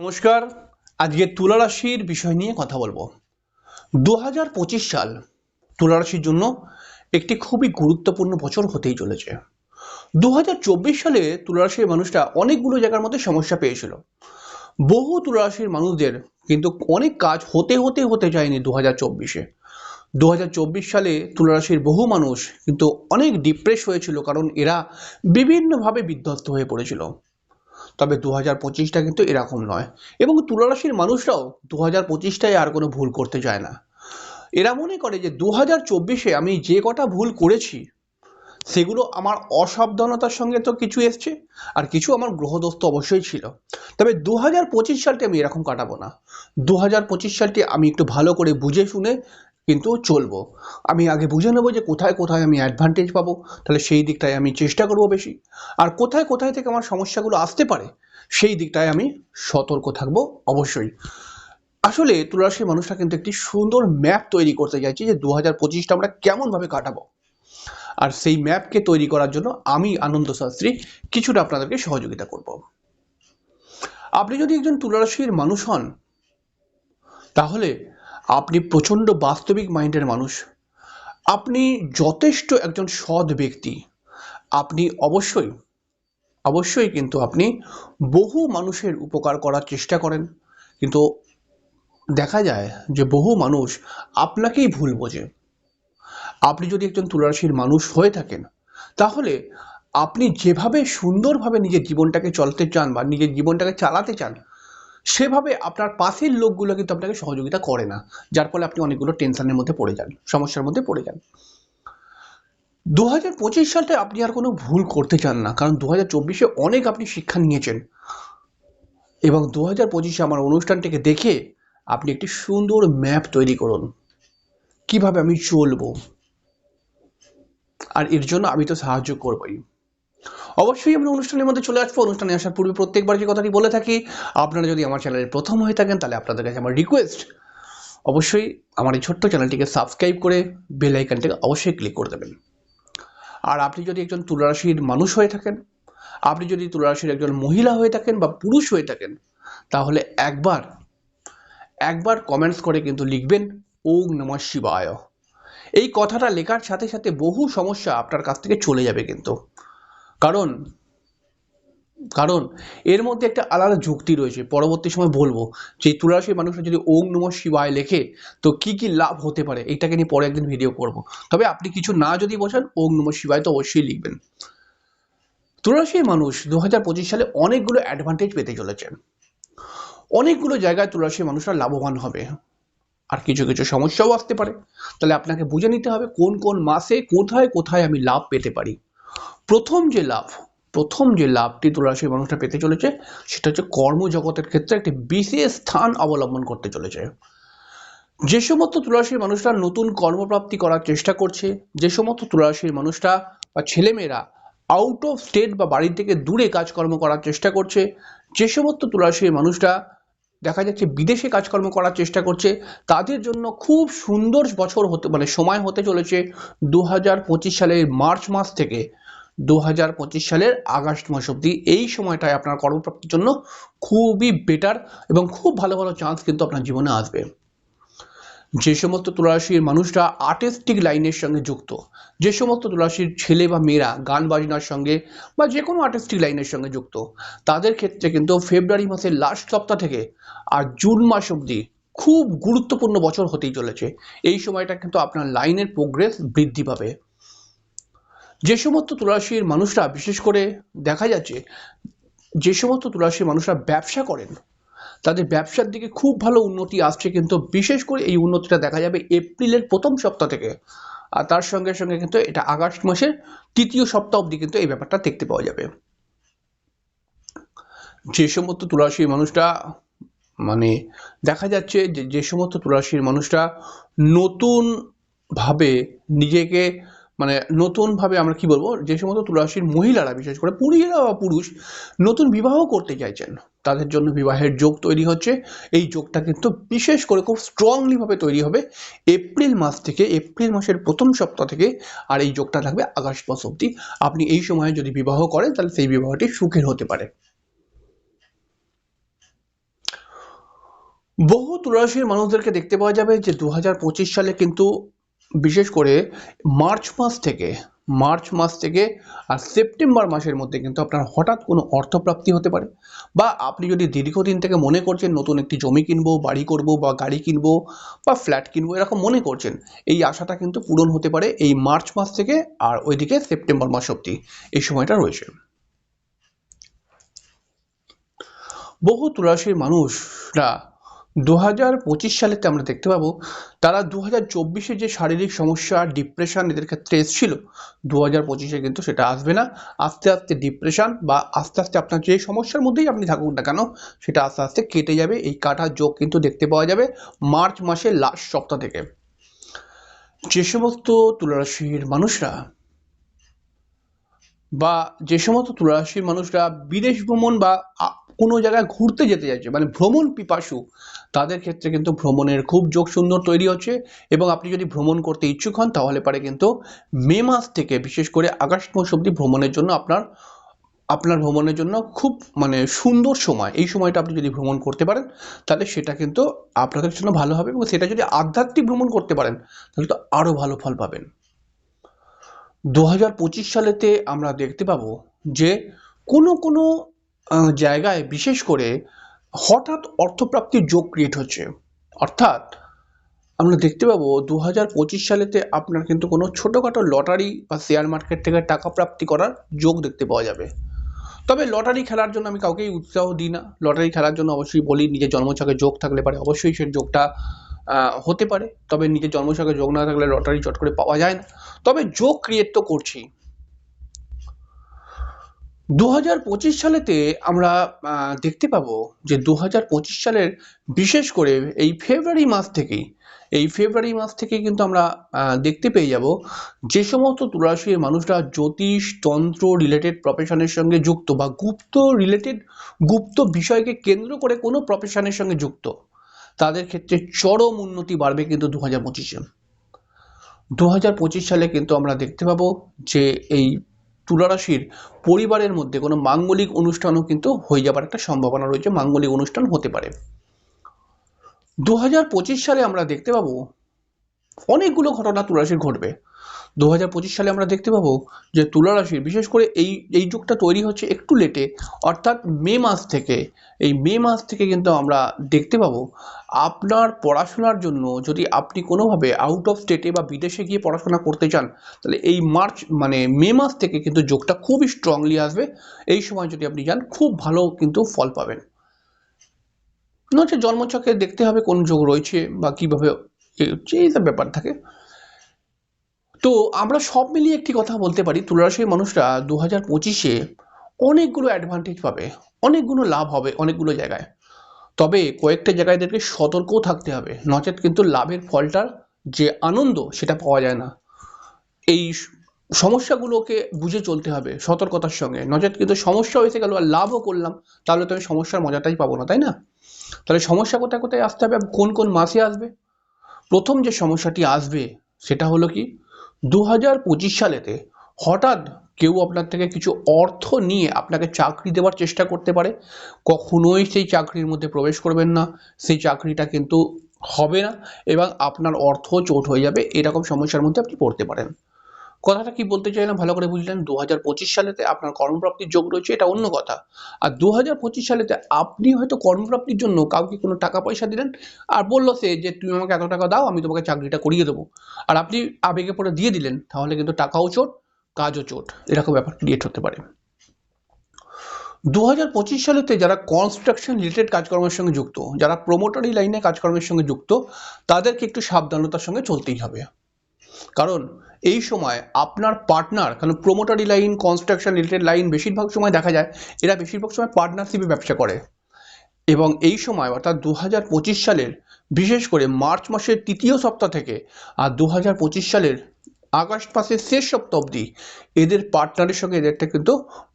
নমস্কার। আজকে তুলা রাশির বিষয় নিয়ে কথা বলব। দু হাজার পঁচিশ সাল তুলা রাশির জন্য একটি খুবই গুরুত্বপূর্ণ বছর হতেই চলেছে। দু হাজার চব্বিশ সালে তুলা রাশির মানুষরা অনেকগুলো জায়গার মধ্যে সমস্যা পেয়েছিল। বহু তুলা রাশির মানুষদের কিন্তু অনেক কাজ হতে হতে হতে যায়নি দু হাজার চব্বিশে। দু হাজার চব্বিশ সালে তুলা রাশির বহু মানুষ কিন্তু অনেক ডিপ্রেস হয়েছিল কারণ এরা বিভিন্নভাবে বিধ্বস্ত হয়ে পড়েছিল। তবে দু হাজার পঁচিশটা কিন্তু এরকম নয়। এবং তুলারাশির মানুষরাও দু হাজার পঁচিশটায় আর কোনো ভুল করতে চায় না। এরা মনে করে যে দু হাজার চব্বিশে আমি যে কটা ভুল করেছি, সেগুলো আমার অসাবধানতার সঙ্গে তো কিছু এসছে, আর কিছু আমার গ্রহদোস্ত অবশ্যই ছিল। তবে দু হাজার পঁচিশ সালটি আমি এরকম কাটাবো না। দু হাজার পঁচিশ সালটি আমি একটু ভালো করে বুঝে শুনে কিন্তু চলবো। আমি আগে বুঝে নেব যে কোথায় কোথায় আমি অ্যাডভান্টেজ পাবো, তাহলে সেই দিকটায় আমি চেষ্টা করব বেশি। আর কোথায় কোথায় থেকে আমার সমস্যাগুলো আসতে পারে, সেই দিকটায় আমি সতর্ক থাকব অবশ্যই। আসলে তুলারাশির মানুষরা কিন্তু একটি সুন্দর ম্যাপ তৈরি করতে চাইছি যে দু হাজার পঁচিশটা আমরা কেমনভাবে কাটাবো। আর সেই ম্যাপকে তৈরি করার জন্য আমি আনন্দ শাস্ত্রী কিছুটা আপনাদেরকে সহযোগিতা করব। আপনি যদি একজন তুলারাশির মানুষ হন, তাহলে আপনি প্রচণ্ড বাস্তবিক মাইন্ডের মানুষ। আপনি যথেষ্ট একজন সৎ ব্যক্তি। আপনি অবশ্যই অবশ্যই কিন্তু আপনি বহু মানুষের উপকার করার চেষ্টা করেন। কিন্তু দেখা যায় যে বহু মানুষ আপনাকেই ভুল বোঝে। আপনি যদি একজন তুলারাশির মানুষ হয়ে থাকেন, তাহলে আপনি যেভাবে সুন্দরভাবে নিজের জীবনটাকে চলতে চান বা নিজের জীবনটাকে চালাতে চান সেভাবে আপনার পাশের লোকগুলো কিন্তু আপনাকে সহযোগিতা করে না। যার ফলে আপনি অনেকগুলো টেনশনের মধ্যে পড়ে যান, সমস্যার মধ্যে পড়ে যান। দু হাজার পঁচিশ সালটায় আপনি আর কোনো ভুল করতে চান না, কারণ দু হাজার চব্বিশে অনেক আপনি শিক্ষা নিয়েছেন। এবং দু হাজার পঁচিশে আমার অনুষ্ঠানটিকে দেখে আপনি একটি সুন্দর ম্যাপ তৈরি করুন। কীভাবে আমি চলবো? আর এর জন্য আমি তো সাহায্য করবই। অবশ্যই আমরা অনুষ্ঠানের মধ্যে চলে আসব। অনুষ্ঠানে আসার পূর্বে প্রত্যেকবার যে কথাটি বলে থাকি, আপনারা যদি আমার চ্যানেলের প্রথম হয়ে থাকেন, তাহলে আপনাদের কাছে আমার রিকোয়েস্ট অবশ্যই আমার এই ছোট্ট চ্যানেলটিকে সাবস্ক্রাইব করে বেল আইকনটিকে অবশ্যই ক্লিক করে দেবেন। আর আপনি যদি একজন তুলারাশির মানুষ হয়ে থাকেন, আপনি যদি তুলারাশির একজন মহিলা হয়ে থাকেন বা পুরুষ হয়ে থাকেন, তাহলে একবার একবার কমেন্টস করে কিন্তু লিখবেন ওম নমঃ শিবায়। এই কথাটা লেখার সাথে সাথে বহু সমস্যা আপনার কাছ থেকে চলে যাবে কিন্তু। কারণ কারণ এর মধ্যে একটা আলাদা যুক্তি রয়েছে, পরবর্তী সময় বলব, যে তুলারাশির মানুষরা যদি ওম নমঃ শিবায় লেখে, তো কি কি লাভ হতে পারে এটাকে নিয়ে পরে একদিন ভিডিও করব। তবে আপনি কিছু না যদি বসেন ওম নমঃ শিবায় তো অবশ্যই লিখবেন। তুলারাশির মানুষ দু হাজার পঁচিশ সালে অনেকগুলো অ্যাডভান্টেজ পেতে চলেছেন। অনেকগুলো জায়গায় তুলারাশির মানুষরা লাভবান হবে। আর কিছু কিছু সমস্যাও আসতে পারে। তাহলে আপনাকে বুঝে নিতে হবে কোন কোন মাসে কোথায় কোথায় আমি লাভ পেতে পারি। প্রথম যে লাভ, প্রথম যে লাভটি তুলারাশির মানুষরা পেতে চলেছে, সেটা হচ্ছে কর্মজগতের ক্ষেত্রে একটি বিশেষ স্থান অবলম্বন করতে চলেছে। যে সমস্ত তুলারাশির মানুষরা নতুন কর্মপ্রাপ্তি করার চেষ্টা করছে, যে সমস্ত তুলারাশির মানুষরা বা ছেলেমেয়েরা আউট অফ স্টেট বা বাড়ি থেকে দূরে কাজকর্ম করার চেষ্টা করছে, যে সমস্ত তুলারাশির মানুষরা দেখা যাচ্ছে বিদেশে কাজকর্ম করার চেষ্টা করছে, তাদের জন্য খুব সুন্দর বছর হতে মানে সময় হতে চলেছে দু হাজার পঁচিশ সালের মার্চ মাস থেকে। দু হাজার পঁচিশ সালের আগস্ট মাস অবধি এই সময়টায় আপনার কর্মপ্রাপ্তির জন্য খুবই বেটার এবং খুব ভালো ভালো চান্স কিন্তু আপনার জীবনে আসবে। যে সমস্ত তুলারাশির মানুষরা আর্টিস্টিক লাইনের সঙ্গে যুক্ত, যে সমস্ত তুলারাশির ছেলে বা মেয়েরা গান বাজনার সঙ্গে বা যে কোনো আর্টিস্টিক লাইনের সঙ্গে যুক্ত, তাদের ক্ষেত্রে কিন্তু ফেব্রুয়ারি মাসের লাস্ট সপ্তাহ থেকে আর জুন মাস অবধি খুব গুরুত্বপূর্ণ বছর হতেই চলেছে। এই সময়টা কিন্তু আপনার লাইনের প্রোগ্রেস বৃদ্ধি পাবে। যে সমস্ত তুলারাশির মানুষরা, বিশেষ করে দেখা যাচ্ছে, যে সমস্ত তুলারাশির মানুষরা ব্যবসা করেন, তাদের ব্যবসার দিকে খুব ভালো উন্নতি আসছে কিন্তু বিশেষ করে এই উন্নতিটা দেখা যাবে এপ্রিলের প্রথম সপ্তাহ থেকে। আর তার সঙ্গে সঙ্গে কিন্তু এটা আগস্ট মাসের তৃতীয় সপ্তাহ অবধি কিন্তু এই ব্যাপারটা দেখতে পাওয়া যাবে। যে সমস্ত তুলারাশির মানুষরা মানে দেখা যাচ্ছে যে যে সমস্ত তুলারাশির মানুষরা নতুন ভাবে নিজেকে মানে নতুনভাবে আমরা কি বলব, যে সমস্ত তুলারাশির মহিলারা, বিশেষ করে পুরীরা বা পুরুষ, নতুন বিবাহ করতে চাইছেন। তাদের জন্য বিবাহের যোগ তৈরি হচ্ছে। এই যোগটা কিন্তু বিশেষ করে খুব স্ট্রংলি ভাবে তৈরি হবে এপ্রিল মাস থেকে, এপ্রিল মাসের প্রথম সপ্তাহ থেকে, আর এই যোগটা থাকবে আগস্ট মাস অবধি। আপনি এই সময়ে যদি বিবাহ করেন, তাহলে সেই বিবাহটি সুখের হতে পারে। বহু তুলারাশির মানুষদেরকে দেখতে পাওয়া যাবে যে দু হাজার পঁচিশ সালে কিন্তু বিশেষ করে মার্চ মাস থেকে, মার্চ মাস থেকে আর সেপ্টেম্বর মাসের মধ্যে কিন্তু আপনার হঠাৎ কোনো অর্থপ্রাপ্তি হতে পারে। বা আপনি যদি দীর্ঘদিন থেকে মনে করছেন নতুন একটি জমি কিনবো, বাড়ি করব বা গাড়ি কিনবো বা ফ্ল্যাট কিনবো এরকম মনে করছেন, এই আশাটা কিন্তু পূরণ হতে পারে এই মার্চ মাস থেকে আর ওইদিকে সেপ্টেম্বর মাস অবধি। এই সময়টা রয়েছে। বহু তুলারাশির মানুষরা দু হাজার পঁচিশ সালেতে আমরা দেখতে পাবো, তারা দু হাজার চব্বিশে যে শারীরিক সমস্যা ডিপ্রেশন এদের ক্ষেত্রে এসেছিল দু হাজার পঁচিশে কিন্তু সেটা আসবে না। আস্তে আস্তে ডিপ্রেশন বা আস্তে আস্তে আপনার যে সমস্যার মধ্যেই আপনি থাকুন না কেন, সেটা আস্তে আস্তে কেটে যাবে, এই কাটার যোগ কিন্তু দেখতে পাওয়া যাবে মার্চ মাসের লাস্ট সপ্তাহ থেকে। যে সমস্ত তুলারাশির মানুষরা বা যে সমস্ত তুলারাশির মানুষরা বিদেশ ভ্রমণ বা কোনো জায়গায় ঘুরতে যেতে চাইছে মানে ভ্রমণ পিপাসু, তাদের ক্ষেত্রে কিন্তু ভ্রমণের খুব যোগ সুন্দর তৈরি হচ্ছে এবং আপনি যদি ভ্রমণ করতে ইচ্ছুক হন, তাহলে পারে কিন্তু মে মাস থেকে বিশেষ করে আগস্ট মাস অবধি ভ্রমণের জন্য আপনার আপনার ভ্রমণের জন্য খুব মানে সুন্দর সময়। এই সময়টা আপনি যদি ভ্রমণ করতে পারেন, তাহলে সেটা কিন্তু আপনাদের জন্য ভালো হবে এবং সেটা যদি আধ্যাত্মিক ভ্রমণ করতে পারেন, তাহলে তো আরও ভালো ফল পাবেন। দু হাজার পঁচিশ সালেতে আমরা দেখতে পাবো যে কোনো কোনো জায়গায় বিশেষ করে হঠাৎ অর্থপ্রাপ্তির যোগ ক্রিয়েট হচ্ছে। অর্থাৎ আমরা দেখতে পাবো দু হাজার পঁচিশ সালেতে আপনার কিন্তু কোনো ছোটোখাটো লটারি বা শেয়ার মার্কেট থেকে টাকা প্রাপ্তি করার যোগ দেখতে পাওয়া যাবে। তবে লটারি খেলার জন্য আমি কাউকেই উৎসাহ দিই না। লটারি খেলার জন্য অবশ্যই বলি, নিজের জন্মছকে যোগ থাকলে পারে, অবশ্যই সেই যোগটা হতে পারে। তবে নিজের জন্মছকে যোগ না থাকলে লটারি চট করে পাওয়া যায় না। তবে যোগ ক্রিয়েট তো করছি দু পঁচিশ সালেতে আমরা দেখতে পাবো যে দু পঁচিশ সালের বিশেষ করে এই ফেব্রুয়ারি মাস থেকেই এই ফেব্রুয়ারি মাস থেকে কিন্তু আমরা দেখতে পেয়ে যাব যে সমস্ত তুলারাশির মানুষরা জ্যোতিষ, তন্ত্র রিলেটেড প্রফেশনের সঙ্গে যুক্ত বা গুপ্ত রিলেটেড গুপ্ত বিষয়কে কেন্দ্র করে কোনো প্রফেশনের সঙ্গে যুক্ত, তাদের ক্ষেত্রে চরম উন্নতি বাড়বে কিন্তু দু হাজার পঁচিশে। দু হাজার পঁচিশ সালে কিন্তু আমরা দেখতে পাবো যে এই তুলারাশির পরিবারের মধ্যে কোনো মাঙ্গলিক অনুষ্ঠানও কিন্তু হয়ে যাবার একটা সম্ভাবনা রয়েছে। মাঙ্গলিক অনুষ্ঠান হতে পারে। দু হাজার পঁচিশ সালে আমরা দেখতে পাবো অনেকগুলো ঘটনা তুলারাশির ঘটবে। দু হাজার পঁচিশ সালে আমরা দেখতে পাবো যে তুলা রাশির, বিশেষ করে এই এই যুগটা তৈরি হচ্ছে একটু লেটে, অর্থাৎ মে মাস থেকে, এই মে মাস থেকে কিন্তু আমরা দেখতে পাবো আপনার পড়াশোনার জন্য যদি আপনি কোনোভাবে আউট অফ স্টেটে বা বিদেশে গিয়ে পড়াশোনা করতে চান, তাহলে এই মার্চ মানে মে মাস থেকে কিন্তু যোগটা খুবই স্ট্রংলি আসবে। এই সময় যদি আপনি যান, খুব ভালো কিন্তু ফল পাবেন। হচ্ছে জন্মছকে দেখতে হবে কোন যোগ রয়েছে বা কীভাবে এই সব ব্যাপার থাকে। তো আমরা সব মিলিয়ে একটি কথা বলতে পারি, তুলারাশির মানুষরা দু হাজার পঁচিশে অনেকগুলো অ্যাডভান্টেজ পাবে, অনেকগুলো লাভ হবে অনেকগুলো জায়গায়। তবে কয়েকটা জায়গায় এদেরকে সতর্কও থাকতে হবে। নচেত কিন্তু লাভের ফলটার যে আনন্দ সেটা পাওয়া যায় না। এই সমস্যাগুলোকে বুঝে চলতে হবে সতর্কতার সঙ্গে। নচেত কিন্তু সমস্যা হয়েছে গেল আর লাভও করলাম, তাহলে তো আমি সমস্যার মজাটাই পাবো না, তাই না? তাহলে সমস্যা কোথায় কোথায় আসতে হবে কোন কোন মাসে আসবে? প্রথম যে সমস্যাটি আসবে সেটা হলো কি দু হাজার পঁচিশ সালেতে হঠাৎ কেউ আপনার থেকে কিছু অর্থ নিয়ে আপনাকে চাকরি দেওয়ার চেষ্টা করতে পারে, কখনোই সেই চাকরির মধ্যে প্রবেশ করবেন না, সেই চাকরিটা কিন্তু হবে না এবং আপনার অর্থ চোট হয়ে যাবে, এরকম সমস্যার মধ্যে আপনি পড়তে পারেন। কথাটা কি বলতে চাইলাম ভালো করে বুঝলেন? দু হাজার পঁচিশ সালেতে আপনার কর্মপ্রাপ্তির যোগ রয়েছে, এটা অন্য কথা। আর দু হাজার পঁচিশ সালেতে আপনি হয়তো কর্মপ্রাপ্তির জন্য কাউকে কোনো টাকা পয়সা দিলেন আর বলল সে যে, তুমি আমাকে এত টাকা দাও, আমি তোমাকে চাকরিটা করিয়ে দেবো। আর আপনি আবেগে পড়ে দিয়ে দিলেন, তাহলে কিন্তু টাকাও চোট কাজও চোট এরকম ব্যাপার ক্রিয়েট হতে পারে। দু হাজার পঁচিশ সালেতে যারা কনস্ট্রাকশন রিলেটেড কাজকর্মের সঙ্গে যুক্ত, যারা প্রোমোটারি লাইনে কাজকর্মের সঙ্গে যুক্ত, তাদেরকে একটু সাবধানতার সঙ্গে চলতেই হবে। কারণ এই সময় আপনার পার্টনার কারণ প্রোমোটারি লাইন কনস্ট্রাকশন রিলেটেড লাইন বেশিরভাগ সময় দেখা যায়, এরা বেশিরভাগ সময় পার্টনারশিপে ব্যবসা করে। এবং এই সময় অর্থাৎ দু হাজার পঁচিশ সালের, বিশেষ করে মার্চ মাসের তৃতীয় সপ্তাহ থেকে, আর দু হাজার পঁচিশ সালের আগস্ট মাসের শেষ সপ্তাহ অবধি এদের পার্টনারের সঙ্গে এদের একটা কিন্তু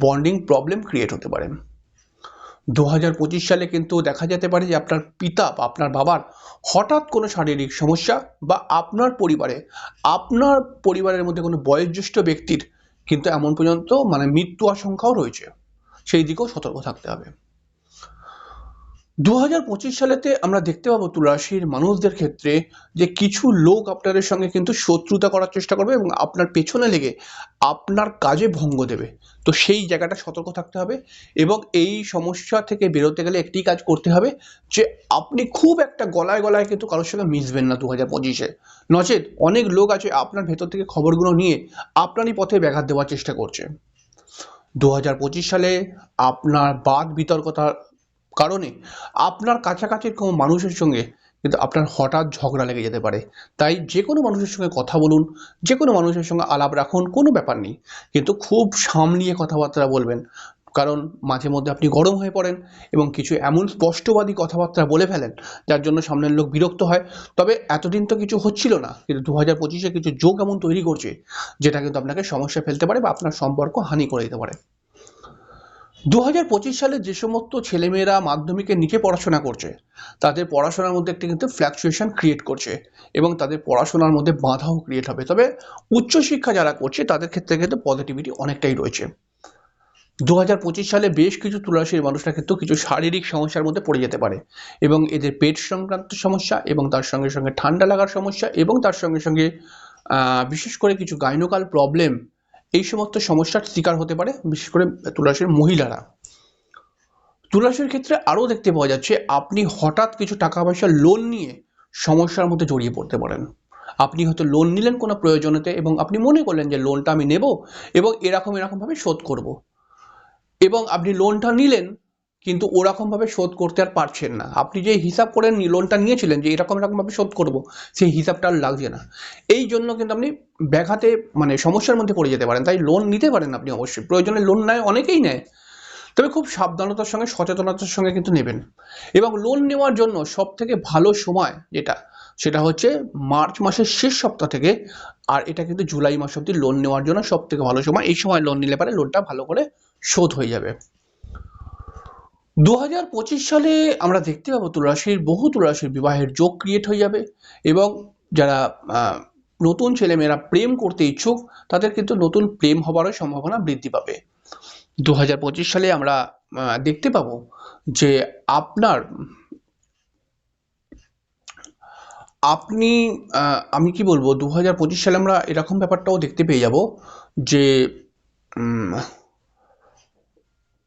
বন্ডিং প্রবলেম ক্রিয়েট হতে পারে। দু হাজার পঁচিশ সালে কিন্তু দেখা যেতে পারে যে আপনার পিতা বা আপনার বাবার হঠাৎ কোনো শারীরিক সমস্যা বা আপনার পরিবারে, আপনার পরিবারের মধ্যে কোনো বয়োজ্যেষ্ঠ ব্যক্তির কিন্তু এমন পর্যন্ত মানে মৃত্যু আশঙ্কাও রয়েছে। সেই দিকেও সতর্ক থাকতে হবে। দু হাজার পঁচিশ সালেতে আমরা দেখতে পাবো তুলারাশির মানুষদের ক্ষেত্রে যে কিছু লোক আপনাদের সঙ্গে কিন্তু শত্রুতা করার চেষ্টা করবে এবং আপনার পেছনে লেগে আপনার কাজে ভঙ্গ দেবে। তো সেই জায়গাটা সতর্ক থাকতে হবে এবং এই সমস্যা থেকে বেরোতে গেলে একটি কাজ করতে হবে যে আপনি খুব একটা গলায় গলায় কিন্তু কারোর সঙ্গে মিশবেন না দু হাজার পঁচিশে। নচেত অনেক লোক আছে আপনার ভেতর থেকে খবরগুলো নিয়ে আপনারই পথে ব্যাঘাত দেওয়ার চেষ্টা করছে। দু হাজার পঁচিশ সালে আপনার বাদ বিতর্কতার কারণে আপনার কাছাকাছির কোনো মানুষের সঙ্গে কিন্তু আপনার হঠাৎ ঝগড়া লেগে যেতে পারে। তাই যে কোনো মানুষের সঙ্গে কথা বলুন, যে কোনো মানুষের সঙ্গে আলাপ রাখুন, কোনো ব্যাপার নেই। কিন্তু খুব সামলিয়ে কথাবার্তা বলবেন। কারণ মাঝে মধ্যে আপনি গরম হয়ে পড়েন এবং কিছু এমন স্পষ্টবাদী কথাবার্তা বলে ফেলেন, যার জন্য সামনের লোক বিরক্ত হয়। তবে এতদিন তো কিছু হচ্ছিল না। কিন্তু দু হাজার পঁচিশে কিছু যোগ এমন তৈরি করছে, যেটা কিন্তু আপনাকে সমস্যা ফেলতে পারে বা আপনার সম্পর্ক হানি করে দিতে পারে। দু হাজার পঁচিশ সালে যে সমস্ত ছেলেমেয়েরা মাধ্যমিকের নিচে পড়াশোনা করছে, তাদের পড়াশোনার মধ্যে একটি কিন্তু ফ্ল্যাকচুয়েশন ক্রিয়েট করছে এবং তাদের পড়াশোনার মধ্যে বাধাও ক্রিয়েট হবে। তবে উচ্চশিক্ষা যারা করছে, তাদের ক্ষেত্রে কিন্তু পজিটিভিটি অনেকটাই রয়েছে। দু হাজার পঁচিশ সালে বেশ কিছু তুলারাশির মানুষরা কিন্তু কিছু শারীরিক সমস্যার মধ্যে পড়ে যেতে পারে এবং এদের পেট সংক্রান্ত সমস্যা এবং তার সঙ্গে সঙ্গে ঠান্ডা লাগার সমস্যা এবং তার সঙ্গে সঙ্গে বিশেষ করে কিছু গাইনোকাল প্রবলেম এই সমস্ত সমস্যার শিকার হতে পারে, বিশেষ করে তুলারাশির মহিলারা। তুলারাশির ক্ষেত্রে আরও দেখতে পাওয়া যাচ্ছে, আপনি হঠাৎ কিছু টাকা পয়সা লোন নিয়ে সমস্যার মধ্যে জড়িয়ে পড়তে পারেন। আপনি হয়তো লোন নিলেন কোনো প্রয়োজনেতে এবং আপনি মনে করলেন যে লোনটা আমি নেব এবং এরকম এরকমভাবে শোধ করব। এবং আপনি লোনটা নিলেন কিন্তু ওরকমভাবে শোধ করতে আর পারছেন না। আপনি যে হিসাব করে লোনটা নিয়েছিলেন যে এরকম এরকমভাবে শোধ করব, সেই হিসাবটা আর লাগছে না। এই জন্য কিন্তু আপনি ব্যাঘাতে মানে সমস্যার মধ্যে পড়ে যেতে পারেন। তাই লোন নিতে পারেন আপনি অবশ্যই। প্রয়োজনে লোন নেয়, অনেকেই নেয়। তবে খুব সাবধানতার সঙ্গে, সচেতনতার সঙ্গে কিন্তু নেবেন। এবং লোন নেওয়ার জন্য সব থেকে ভালো সময় যেটা, সেটা হচ্ছে মার্চ মাসের শেষ সপ্তাহ থেকে, আর এটা কিন্তু জুলাই মাস অব্দি লোন নেওয়ার জন্য সব থেকে ভালো সময়। এই সময় লোন নিলে পারে লোনটা ভালো করে শোধ হয়ে যাবে। দু হাজার পঁচিশ সালে আমরা দেখতে পাবো তুলারাশির বহু তুলারাশির বিবাহের যোগ ক্রিয়েট হয়ে যাবে এবং যারা নতুন ছেলেমেয়েরা প্রেম করতে ইচ্ছুক, তাদের কিন্তু নতুন প্রেম হবারও সম্ভাবনা বৃদ্ধি পাবে। দু হাজার পঁচিশ সালে আমরা দেখতে পাবো যে আপনার, আপনি আমি কি বলব দু হাজার পঁচিশ সালে আমরা এরকম ব্যাপারটাও দেখতে পেয়ে যাব যে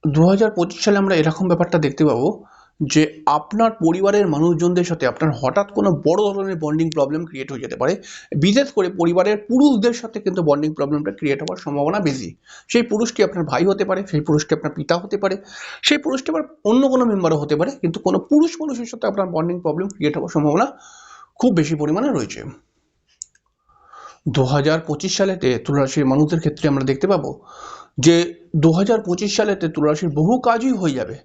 দু হাজার পঁচিশ সালে আমরা এরকম ব্যাপারটা দেখতে পাবো যে আপনার পরিবারের মানুষজনদের সাথে আপনার হঠাৎ কোনো বড় ধরনের বন্ডিং প্রবলেম ক্রিয়েট হয়ে যেতে পারে। বিশেষ করে পরিবারের পুরুষদের সাথে কিন্তু বন্ডিং প্রবলেমটা ক্রিয়েট হওয়ার সম্ভাবনা বেশি। সেই পুরুষটি আপনার ভাই হতে পারে, সেই পুরুষটি আপনার পিতা হতে পারে, সেই পুরুষটি আবার অন্য কোনো মেম্বারও হতে পারে, কিন্তু কোনো পুরুষ মানুষের সাথে আপনার বন্ডিং প্রবলেম ক্রিয়েট হওয়ার সম্ভাবনা খুব বেশি পরিমাণে রয়েছে। দু হাজার পঁচিশ সালেতে তুলারাশির মানুষদের ক্ষেত্রে আমরা দেখতে পাবো যে দু হাজার পঁচিশ সালেতে তুলারাশির বহু কাজই হয়ে যাবে।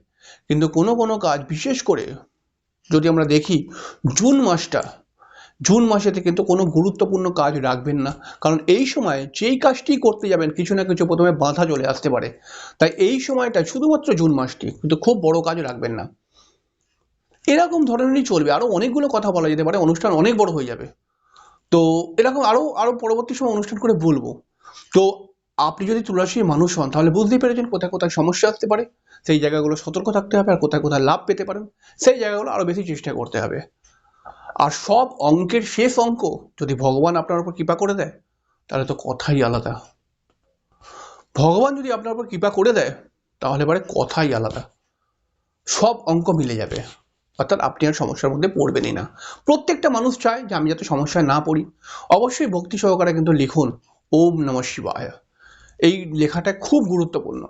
কিন্তু কোনো কোনো কাজ বিশেষ করে যদি আমরা দেখি, জুন মাসটা, জুন মাসেতে কিন্তু কোনো গুরুত্বপূর্ণ কাজ রাখবেন না। কারণ এই সময় যেই কাজটি করতে যাবেন, কিছু না কিছু প্রথমে বাধা চলে আসতে পারে। তাই এই সময়টা শুধুমাত্র জুন মাসটি কিন্তু খুব বড় কাজ রাখবেন না। এরকম ধরনেরই চলবে। আরও অনেকগুলো কথা বলা যেতে পারে। অনুষ্ঠান অনেক বড় হয়ে যাবে। তো এরকম আরও আরও পরবর্তী সময় অনুষ্ঠান করে বলব। তো আপনি যদি তুলারাশির মানুষ হন, তাহলে বুঝতেই পেরেছেন কোথায় কোথায় সমস্যা আসতে পারে। সেই জায়গাগুলো সতর্ক থাকতে হবে আর কোথায় কোথায় লাভ পেতে পারেন, সেই জায়গাগুলো আরও বেশি চেষ্টা করতে হবে। আর সব অঙ্কের শেষ অঙ্ক যদি ভগবান আপনার উপর কৃপা করে দেয়, তাহলে তো কথাই আলাদা। ভগবান যদি আপনার উপর কৃপা করে দেয়, তাহলে পরে কথাই আলাদা। সব অঙ্ক মিলে যাবে। অর্থাৎ আপনি আর সমস্যার মধ্যে পড়বেনই না। প্রত্যেকটা মানুষ চায় যে আমি যাতে সমস্যায় না পড়ি। অবশ্যই ভক্তি সহকারে কিন্তু লিখুন, ওম নমঃ শিবায়। এই লেখাটা খুব গুরুত্বপূর্ণ।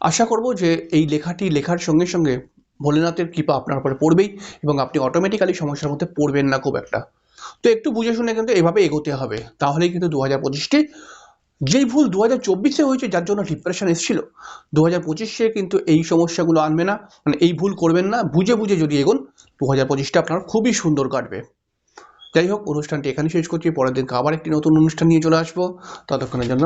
আশা করব যে এই লেখাটি লেখার সঙ্গে সঙ্গে ভোলেনাথের কৃপা আপনার উপরে পড়বেই এবং আপনি অটোমেটিক্যালি সমস্যার মধ্যে পড়বেন না খুব একটা। তো একটু বুঝে শুনে কিন্তু এভাবে এগোতে হবে। তাহলেই কিন্তু দু হাজার পঁচিশটি যেই ভুল দু হাজার চব্বিশে হয়েছে যার জন্য ডিপ্রেশন এসেছিল দু হাজার পঁচিশে কিন্তু এই সমস্যাগুলো আনবে না। মানে এই ভুল করবেন না। বুঝে বুঝে যদি এগোন দু হাজার পঁচিশটা আপনার খুবই সুন্দর কাটবে। যাই হোক, অনুষ্ঠানটি এখানে শেষ করছি। পরের দিন আবার একটি নতুন অনুষ্ঠান নিয়ে চলে আসব। ততক্ষণের জন্য